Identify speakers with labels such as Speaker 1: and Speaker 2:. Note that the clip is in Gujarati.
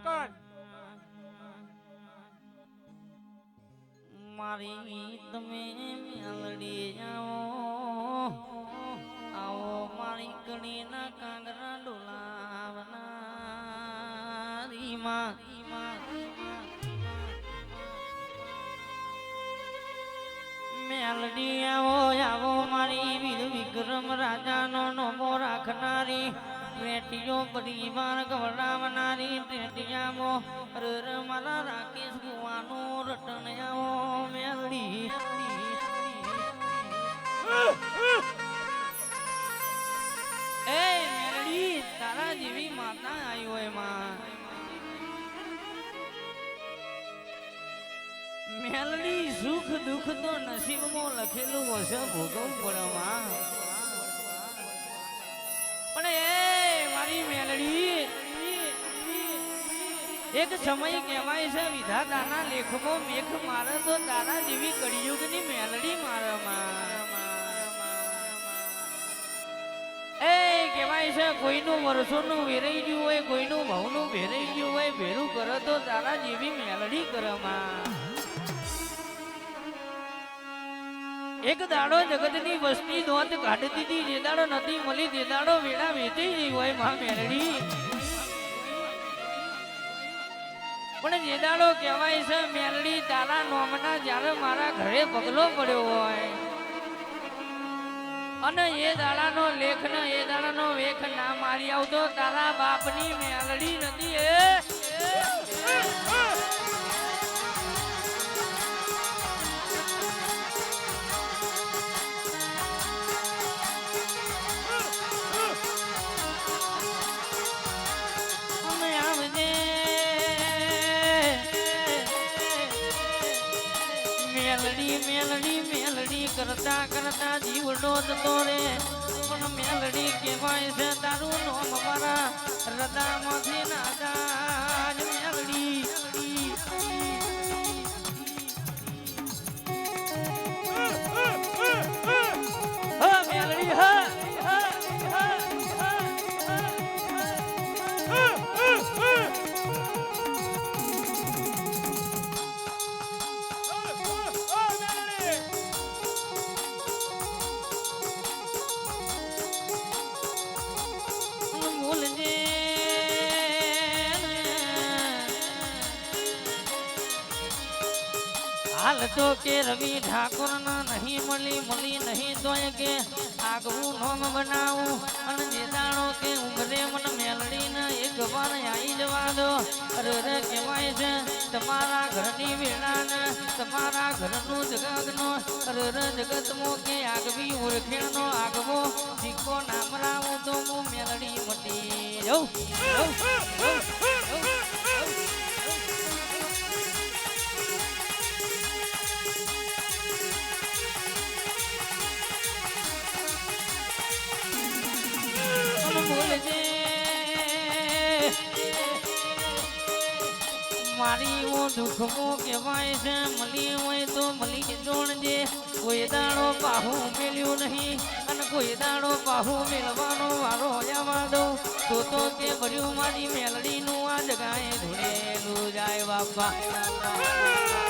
Speaker 1: ટોકન.
Speaker 2: મારી તમે મેલડી આવો. આવો મારી કણીના કાંગરા ડોલાવનારી માં. મેલડી આવો આવો મારી વિધ વિક્રમ રાજાનો નમો રાખનારી. રેટીઓ પરિવાર ગવડાવનારી રેટિયામો રર મારા રાકેશ ગુવાનું રટણ આવો. મેલડી એ મેલડી, તારા જેવી માતા આવી હોયમાં. મેલડી, સુખ દુઃખ તો નસીબમાં લખેલું હશે, ભોગવવું પડે માં. એક સમય કહેવાય છે, વિધાતાના લેખમાં મેઘ મારે તો તારા જેવી કળિયુગની મેલડી મારામાં. એ કહેવાય છે, કોઈનું વર્ષોનું વેરાઈ ગયું હોય, કોઈનું ભાવનું ભેરાઈ ગયું હોય, ભેરું કરે તો તારા જેવી મેલડી કરમાં એક દાડો જગતની વસ્તી દોત કાઢતી હતી, જે દાડો નથી મળી, તે દાડો વેળા વેચી ગઈ હોય, માં મેલડી. પણ જે દાડો કહેવાય છે, મેલડી તારા નોમના જ્યારે મારા ઘરે પગલો પડ્યો હોય. અને એ દાડાનો લેખ ને એ દાડાનો વેખ ના મારી આવતો, તારા બાપની મેલડી નથી, એ મેલડી મેલડી મેલડી કરતા કરતા જીવડો જતો રે. પણ મેલડી કહેવાય છે તારું નોમ મારા હૃદયમાંથી ના હાલ તો કે રવિ ઠાકોર નહીં મળી મળી નહીં તોય કે આગવું નોમ બનાવું. અને જે દાણો કે ઉમરે મન મેલડી ને એક વાર આવી જવા દો. અરે રે કહેવાય છે, તમારા ઘરની વેળા ને તમારા ઘરનું જગતનો અરે રે જગતમો કે આગવી ઓળખેણનો આગવો. શીખો નામ રાવું તો હું મેલડી મટી જઉં. બોલજે. મારી ઓ દુઃખમો કહેવાય છે, મળી હોય તો મળી જોણજે. કોઈ દાડો પાહુ મેલ્યું નહીં, અને કોઈ દાડો પાહુ મેળવાનો વારો જવા દો તો તો તે ભર્યું મારી મેલડીનું આ જગાએ ધૂળેલું જાય બાપા.